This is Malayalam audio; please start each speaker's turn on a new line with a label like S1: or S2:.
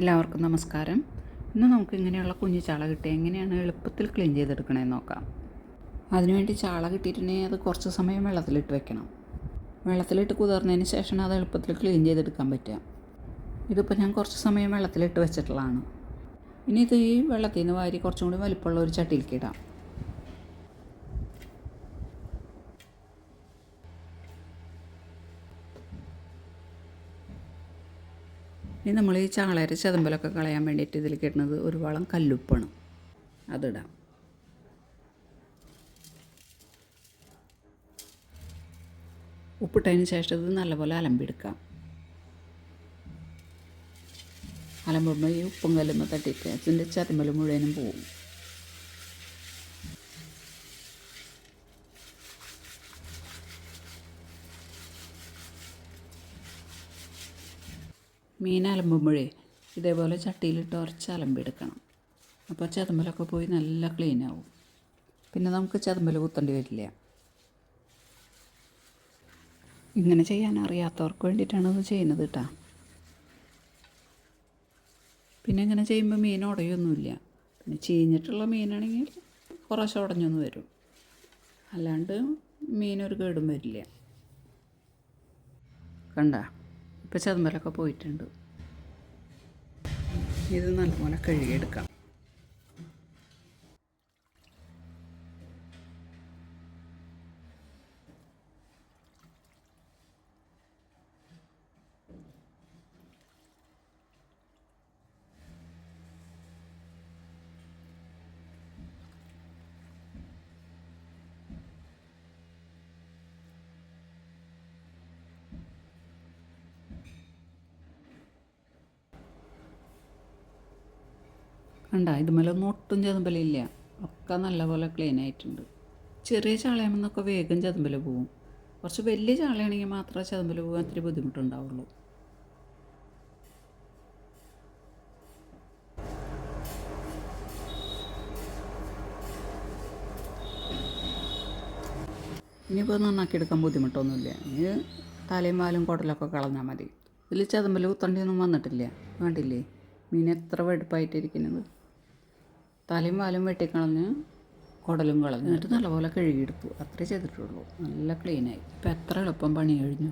S1: എല്ലാവർക്കും നമസ്കാരം. ഇന്ന് നമുക്ക് ഇങ്ങനെയുള്ള കുഞ്ഞു ചാള കിട്ടി എങ്ങനെയാണ് എളുപ്പത്തിൽ ക്ലീൻ ചെയ്തെടുക്കണമെന്ന് നോക്കാം. അതിനുവേണ്ടി ചാള കിട്ടിയിട്ടുണ്ടെങ്കിൽ അത് കുറച്ച് സമയം വെള്ളത്തിലിട്ട് വെക്കണം. വെള്ളത്തിലിട്ട് കുതിർന്നതിന് ശേഷം അത് എളുപ്പത്തിൽ ക്ലീൻ ചെയ്തെടുക്കാൻ പറ്റുക. ഇതിപ്പോൾ ഞാൻ കുറച്ച് സമയം വെള്ളത്തിലിട്ട് വെച്ചിട്ടുള്ളതാണ്. ഇനി ഇത് ഈ വെള്ളത്തിൽ നിന്ന് വാരി കുറച്ചും കൂടി വലിപ്പമുള്ള ഒരു ചട്ടിയിലേക്ക് ഇടാം. ഇനി നമ്മൾ ഈ ചാളയുടെ ചതമ്പലൊക്കെ കളയാൻ വേണ്ടിയിട്ട് ഇതിലേക്ക് ഇടുന്നത് ഒരു വളം കല്ലുപ്പാണ്. അതിടാം. ഉപ്പിട്ടതിന് ശേഷം ഇത് നല്ലപോലെ അലമ്പിയെടുക്കാം. അലമ്പുമ്പോൾ ഈ ഉപ്പും കല്ലുമ്പോൾ തട്ടിയിട്ട് അതിന്റെ ചതമ്പൽ മുഴുവനും പോവും. മീൻ അലമ്പുമ്പോഴേ ഇതേപോലെ ചട്ടിയിലിട്ട് ഉറച്ച് അലമ്പെടുക്കണം അപ്പോൾ ചതമ്പലൊക്കെ പോയി നല്ല ക്ലീൻ ആവും. പിന്നെ നമുക്ക് ചതമ്പൽ കുത്തേണ്ടി വരില്ല. ഇങ്ങനെ ചെയ്യാൻ അറിയാത്തവർക്ക് വേണ്ടിയിട്ടാണ് ഇത് ചെയ്യുന്നത് കേട്ടോ പിന്നെ ഇങ്ങനെ ചെയ്യുമ്പോൾ മീൻ ഉടയൊന്നുമില്ല. പിന്നെ ചീഞ്ഞിട്ടുള്ള മീനാണെങ്കിൽ കുറച്ച് ഉടഞ്ഞൊന്ന് വരും. അല്ലാണ്ട് മീനൊരു കേടും വരില്ല. കണ്ട? ഇപ്പോൾ ചതുമ്പലൊക്കെ പോയിട്ടുണ്ട്. ഇത് നല്ലപോലെ കഴുകിയെടുക്കാം. കണ്ട ഇതുമേലൊന്നും ഒട്ടും ചതുമ്പലില്ല. ഒക്കെ നല്ലപോലെ ക്ലീൻ ആയിട്ടുണ്ട്. ചെറിയ ചാളയാകുമ്പോഴൊക്കെ വേഗം ചതുമ്പൽ പോവും. കുറച്ച് വലിയ ചാളയാണെങ്കിൽ മാത്രമേ ചതുമ്പൽ പോകാൻ ഇത്തിരി ബുദ്ധിമുട്ടുണ്ടാവുള്ളൂ. ഇനിയിപ്പോൾ നന്നാക്കി എടുക്കാൻ ബുദ്ധിമുട്ടൊന്നുമില്ല. ഇനി തലയും പാലും കുടലൊക്കെ കളഞ്ഞാൽ മതി. ഇതിൽ ചതുമ്പൽ കുത്തണ്ടിയൊന്നും വന്നിട്ടില്ല. വേണ്ടില്ലേ മീൻ എത്ര വെടുപ്പായിട്ടിരിക്കുന്നത്. തലയും വാലും വെട്ടിക്കളഞ്ഞ് കുടലും കളഞ്ഞ് എന്നിട്ട് നല്ലപോലെ കഴുകിയെടുത്തു. അത്രേ ചെയ്തിട്ടുള്ളൂ. നല്ല ക്ലീനായി ഇപ്പം എത്ര എളുപ്പം പണി കഴിഞ്ഞു.